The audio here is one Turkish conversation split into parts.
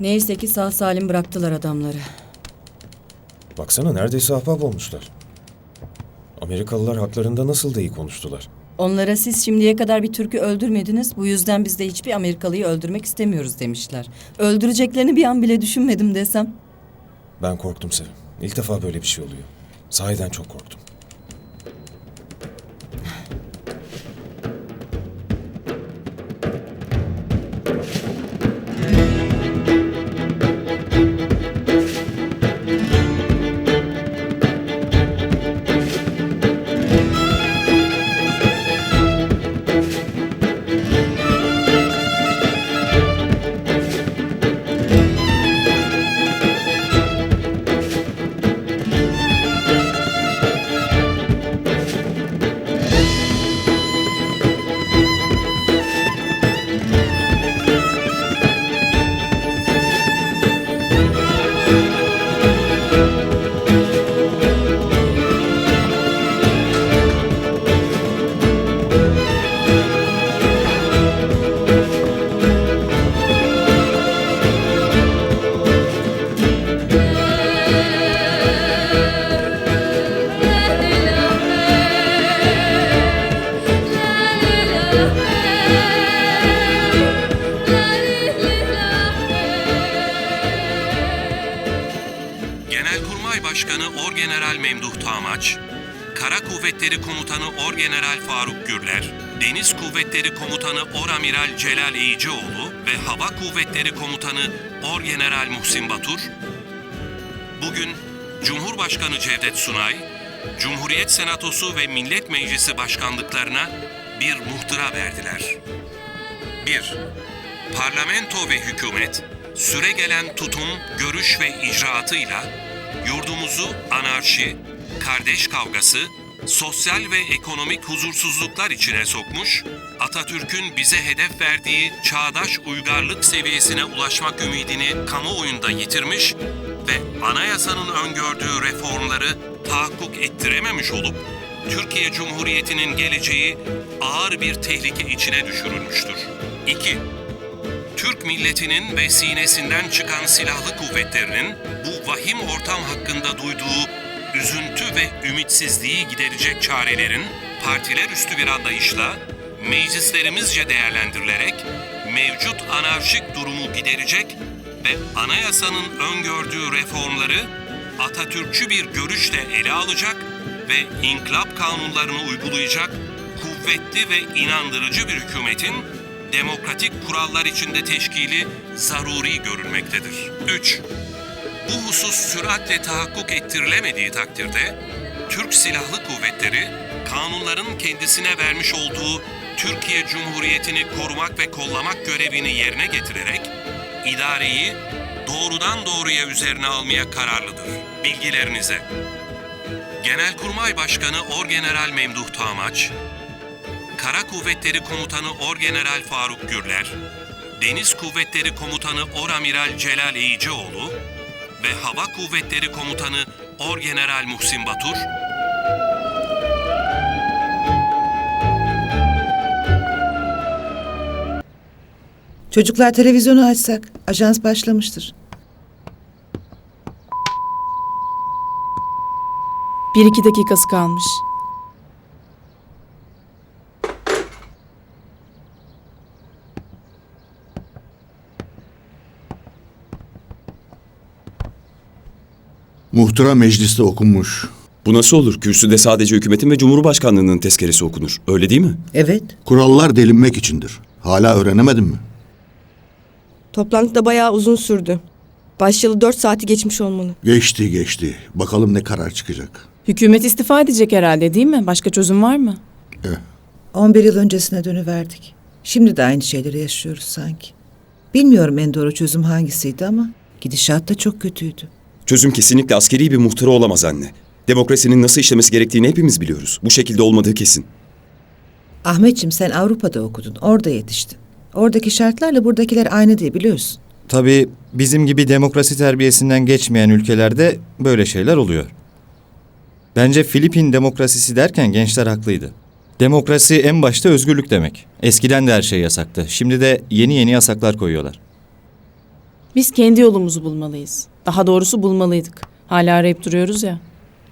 Neyse ki sağ salim bıraktılar adamları. Baksana neredeyse ahbap olmuşlar. Amerikalılar haklarında nasıl da iyi konuştular. Onlara siz şimdiye kadar bir Türk'ü öldürmediniz. Bu yüzden biz de hiçbir Amerikalıyı öldürmek istemiyoruz demişler. Öldüreceklerini bir an bile düşünmedim desem. Ben korktum Sevim. İlk defa böyle bir şey oluyor. Sahiden çok korktum. Kuvvetleri Komutanı Orgeneral Faruk Gürler, Deniz Kuvvetleri Komutanı Oramiral Celal Eğicioğlu ve Hava Kuvvetleri Komutanı Orgeneral Muhsin Batur, bugün Cumhurbaşkanı Cevdet Sunay, Cumhuriyet Senatosu ve Millet Meclisi başkanlıklarına bir muhtıra verdiler. 1. Parlamento ve hükümet süre gelen tutum, görüş ve icraatıyla yurdumuzu anarşi, kardeş kavgası, sosyal ve ekonomik huzursuzluklar içine sokmuş, Atatürk'ün bize hedef verdiği çağdaş uygarlık seviyesine ulaşmak ümidini kamuoyunda yitirmiş ve anayasanın öngördüğü reformları tahakkuk ettirememiş olup Türkiye Cumhuriyeti'nin geleceği ağır bir tehlike içine düşürülmüştür. 2. Türk milletinin ve sinesinden çıkan silahlı kuvvetlerinin bu vahim ortam hakkında duyduğu üzüntü ve ümitsizliği giderecek çarelerin partiler üstü bir anlayışla meclislerimizce değerlendirilerek mevcut anarşik durumu giderecek ve anayasanın öngördüğü reformları Atatürkçü bir görüşle ele alacak ve inkılap kanunlarını uygulayacak kuvvetli ve inandırıcı bir hükümetin demokratik kurallar içinde teşkili zaruri görülmektedir. 3. Bu husus süratle tahakkuk ettirilemediği takdirde Türk Silahlı Kuvvetleri kanunların kendisine vermiş olduğu Türkiye Cumhuriyeti'ni korumak ve kollamak görevini yerine getirerek idareyi doğrudan doğruya üzerine almaya kararlıdır. Bilgilerinize. Genelkurmay Başkanı Orgeneral Memduh Tamaç, Kara Kuvvetleri Komutanı Orgeneral Faruk Gürler, Deniz Kuvvetleri Komutanı Oramiral Celal Eğicioğlu ve Hava Kuvvetleri Komutanı Orgeneral Muhsin Batur, Çocuklar televizyonu açsak. Ajans başlamıştır. Bir iki dakikası kalmış. Muhtıra mecliste okunmuş. Bu nasıl olur? Kürsüde sadece hükümetin ve cumhurbaşkanlığının tezkeresi okunur. Öyle değil mi? Evet. Kurallar delinmek içindir. Hala öğrenemedin mi? Toplantı da bayağı uzun sürdü. Başlayalı dört saati geçmiş olmalı. Geçti geçti. Bakalım ne karar çıkacak. Hükümet istifa edecek herhalde değil mi? Başka çözüm var mı? 11 yıl öncesine dönüverdik. Şimdi de aynı şeyleri yaşıyoruz sanki. Bilmiyorum en doğru çözüm hangisiydi ama gidişat da çok kötüydü. Çözüm kesinlikle askeri bir muhtıra olamaz anne. Demokrasinin nasıl işlemesi gerektiğini hepimiz biliyoruz. Bu şekilde olmadığı kesin. Ahmetçim sen Avrupa'da okudun, orada yetiştin. Oradaki şartlarla buradakiler aynı değil biliyorsun. Tabii bizim gibi demokrasi terbiyesinden geçmeyen ülkelerde böyle şeyler oluyor. Bence Filipin demokrasisi derken gençler haklıydı. Demokrasi en başta özgürlük demek. Eskiden de her şey yasaktı. Şimdi de yeni yeni yasaklar koyuyorlar. Biz kendi yolumuzu bulmalıyız. Daha doğrusu bulmalıydık. Hala arayıp duruyoruz ya.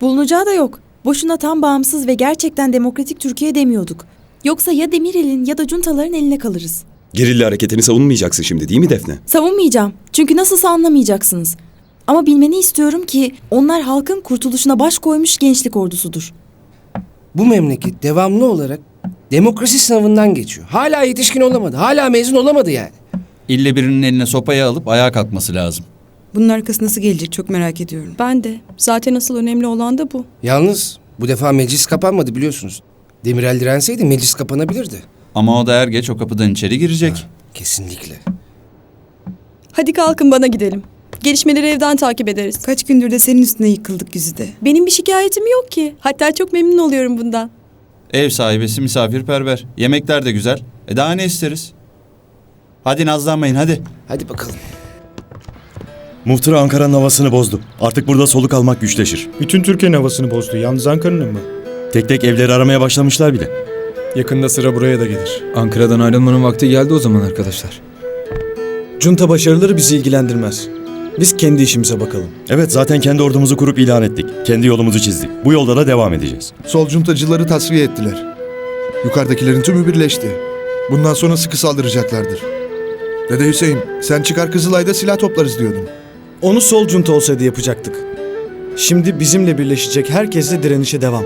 Bulunacağı da yok. Boşuna tam bağımsız ve gerçekten demokratik Türkiye demiyorduk. Yoksa ya Demirel'in ya da cuntaların eline kalırız. Gerilla hareketini savunmayacaksın şimdi değil mi Defne? Savunmayacağım. Çünkü nasılsa anlamayacaksınız. Ama bilmeni istiyorum ki onlar halkın kurtuluşuna baş koymuş gençlik ordusudur. Bu memleket devamlı olarak demokrasi sınavından geçiyor. Hala yetişkin olamadı. Hala mezun olamadı yani. İlle birinin eline sopayı alıp ayağa kalkması lazım. Bunun arkası nasıl gelecek çok merak ediyorum. Ben de. Zaten asıl önemli olan da bu. Yalnız bu defa meclis kapanmadı biliyorsunuz. Demirel direnseydi meclis kapanabilirdi. Ama o da er geç o kapıdan içeri girecek. Kesinlikle. Hadi kalkın bana gidelim. Gelişmeleri evden takip ederiz. Kaç gündür de senin üstüne yıkıldık Güzide. Benim bir şikayetim yok ki. Hatta çok memnun oluyorum bundan. Ev sahibesi misafirperver. Yemekler de güzel. E daha ne isteriz? Hadi nazlanmayın hadi. Hadi bakalım. Muhtıra Ankara'nın havasını bozdu. Artık burada soluk almak güçleşir. Bütün Türkiye'nin havasını bozdu. Yalnız Ankara'nın mı? Tek tek evleri aramaya başlamışlar bile. Yakında sıra buraya da gelir. Ankara'dan ayrılmanın vakti geldi o zaman arkadaşlar. Junta başarıları bizi ilgilendirmez. Biz kendi işimize bakalım. Evet zaten kendi ordumuzu kurup ilan ettik. Kendi yolumuzu çizdik. Bu yolda da devam edeceğiz. Sol cuntacıları tasfiye ettiler. Yukarıdakilerin tümü birleşti. Bundan sonra sıkı saldıracaklardır. Dede Hüseyin, sen çıkar Kızılay'da silah toplarız diyordun. Onu sol junta olsaydı yapacaktık. Şimdi bizimle birleşecek herkesle direnişe devam.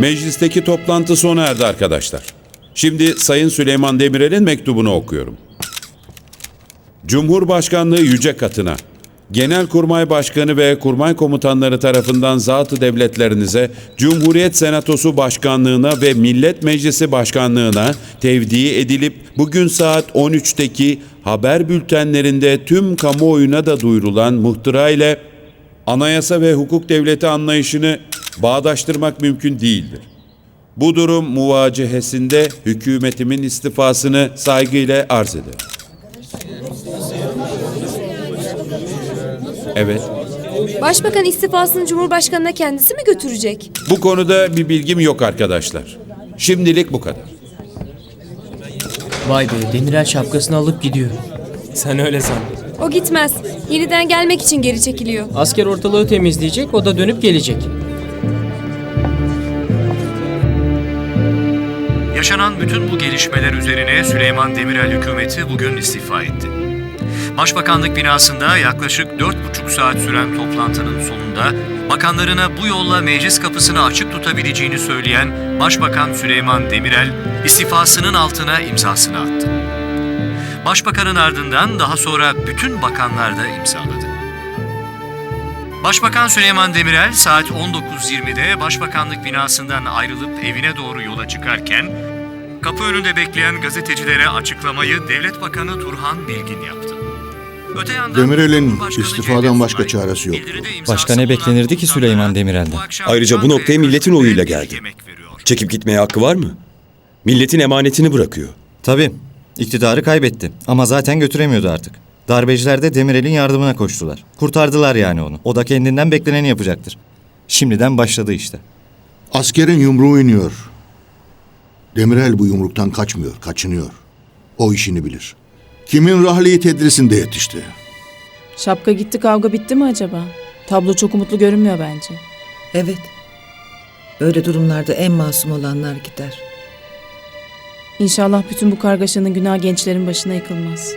Meclisteki toplantı sona erdi arkadaşlar. Şimdi Sayın Süleyman Demirel'in mektubunu okuyorum. Cumhurbaşkanlığı Yüce Katı'na, Genelkurmay Başkanı ve kurmay komutanları tarafından zatı devletlerinize, Cumhuriyet Senatosu Başkanlığına ve Millet Meclisi Başkanlığına tevdi edilip bugün saat 13'teki haber bültenlerinde tüm kamuoyuna da duyurulan muhtıra ile anayasa ve hukuk devleti anlayışını bağdaştırmak mümkün değildir. Bu durum muvacehesinde hükümetimin istifasını saygıyla arz ederim. Evet. Başbakan istifasını Cumhurbaşkanı'na kendisi mi götürecek? Bu konuda bir bilgim yok arkadaşlar. Şimdilik bu kadar. Vay be Demirel şapkasını alıp gidiyor. Sen öyle san. O gitmez. Yeniden gelmek için geri çekiliyor. Asker ortalığı temizleyecek o da dönüp gelecek. Yaşanan bütün bu gelişmeler üzerine Süleyman Demirel hükümeti bugün istifa etti. Başbakanlık binasında yaklaşık dört buçuk saat süren toplantının sonunda bakanlarına bu yolla meclis kapısını açık tutabileceğini söyleyen Başbakan Süleyman Demirel istifasının altına imzasını attı. Başbakanın ardından daha sonra bütün bakanlar da imzaladı. Başbakan Süleyman Demirel saat 19.20'de Başbakanlık binasından ayrılıp evine doğru yola çıkarken kapı önünde bekleyen gazetecilere açıklamayı Devlet Bakanı Turhan Bilgin yaptı. Öte yandan Demirel'in istifadan başka çaresi imzası Başka ne beklenirdi ki Süleyman Demirel'den? Ayrıca bu noktaya milletin oyuyla geldi. Çekip gitmeye hakkı var mı? Milletin emanetini bırakıyor. Tabii. iktidarı kaybetti ama zaten götüremiyordu artık. Darbeciler de Demirel'in yardımına koştular. Kurtardılar yani onu. O da kendinden bekleneni yapacaktır. Şimdiden başladı işte. Askerin yumruğu iniyor. Demirel bu yumruktan kaçmıyor, kaçınıyor. O işini bilir. Kimin rahliyi tedrisinde yetişti. Şapka gitti kavga bitti mi acaba? Tablo çok umutlu görünmüyor bence. Evet. Böyle durumlarda en masum olanlar gider. İnşallah bütün bu kargaşanın günah gençlerin başına yıkılmaz.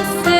Nasıl